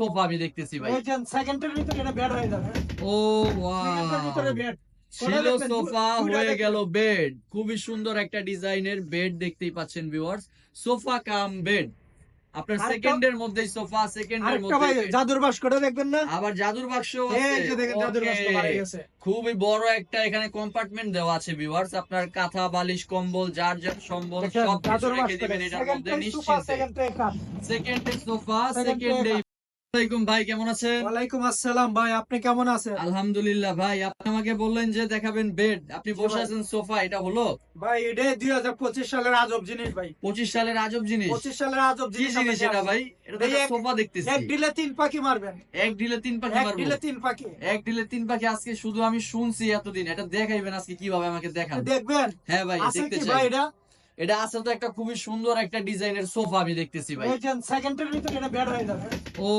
Sofa আমি দেখতেছি ভাই। সেকেন্ডের ভিতরে এটা বেড হয়ে যাবে। ও সেকেন্ডের ভিতরে বেড ছিল সোফা হয়ে গেল বেড খুবই সুন্দর একটা ডিজাইনের বেড দেখতেই পাচ্ছেন ভিউয়ার্স সোফা কাম বেড আপনার সেকেন্ডের মধ্যেই সোফা সেকেন্ডের মধ্যে জাদুর দেখবেন না? আবার জাদুর বাক্স এই যে দেখেন জাদুর বাস্ক খুবই বড় একটা এখানে কম্পার্টমেন্ট দেওয়া আছে ভিউয়ার্স আপনার কাঁথা বালিশ কম্বল যার যার সম্বল সব রেখে দিবেন। এটার মধ্যে সেকেন্ডে নিশ্চিন্তে। সেকেন্ডে সোফা সেকেন্ডে আসসালামাইকুম ভাই কেমন আছেন? ওয়ালাইকুম আসসালাম ভাই আপনি কেমন আছেন? আলহামদুলিল্লাহ ভাই আপনি আমাকে বললেন যে দেখাবেন বেড আপনি বসে আছেন সোফা এটা হলো? ভাই এটা দুই হাজার পঁচিশ সালের আজব জিনিস ভাই। পঁচিশ সালের আজব জিনিস? পঁচিশ সালের আজব জিনিস জিনিস এটা ভাই? এটা সোফা দেখতেছি। এক ডিলে তিন পাখি মারবেন। এক ডিলে তিন পাখি এক ডিলে তিন পাখি। এক ডিলে তিন পাখি আজকে শুধু আমি শুনছি এতদিন। এটা দেখাইবেন আজকে কীভাবে আমাকে দেখান। দেখবেন? হ্যাঁ ভাই দেখতে চাই। ভাই এটা? এটা আসলে তো একটা খুবই সুন্দর একটা ডিজাইনের সোফা আমি দেখতেছি ভাই। সেকেন্ডের ভিতরে এটা বেড হয়ে যাবে। ও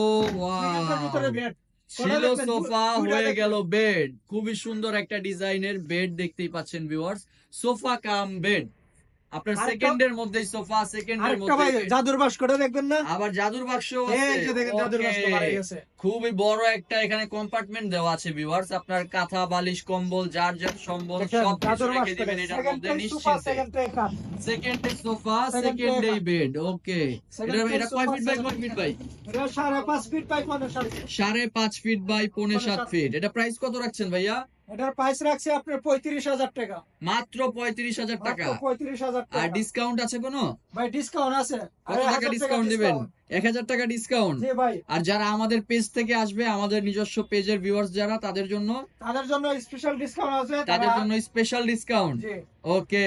সেকেন্ডের ভিতরে ওয়াও বেড ছিল সোফা হয়ে গেল বেড খুবই সুন্দর একটা ডিজাইনের বেড দেখতেই পাচ্ছেন ভিউয়ার্স সোফা কাম বেড আপনার সেকেন্ডের মধ্যেই সোফা সেকেন্ডের মধ্যে জাদুর বাস্কটা দেখবেন না? আবার জাদুর বাক্স এই যে দেখেন জাদুর বাড়ি গেছে। খুবই বড় একটা এখানে কম্পার্টমেন্ট দেওয়া আছে ভিউয়ার্স আপনার কাঁথা বালিশ কম্বল যার যার সম্বল সব জাদুর বাস্ক দিবেন। এটার মধ্যে সেকেন্ডে নিশ্চিন্তে। সেকেন্ডে সোফা সেকেন্ডে বেড ওকে এটা এটা কয় ফিট বাই কয় ফিট ভাই এটা সাড়ে পাঁচ ফিট বাই সাড়ে পাঁচ ফিট বাই ফিট এটা প্রাইস কত রাখছেন ভাইয়া? এটার প্রাইস রাখছে আপনার পঁয়ত্রিশ হাজার টাকা। মাত্র পঁয়ত্রিশ হাজার টাকা। পঁয়ত্রিশ হাজার আর ডিসকাউন্ট আছে কোনো? ভাই ডিসকাউন্ট আছে। কত টাকা ডিসকাউন্ট দিবেন? এক হাজার টাকা ডিসকাউন্ট আর যারা আমাদের পেজ থেকে আসবে আমাদের নিজস্ব পেজের ভিউয়ার্স যারা তাদের জন্য তাদের জন্য স্পেশাল ডিসকাউন্ট আছে তাদের জন্য স্পেশাল ডিসকাউন্ট ওকে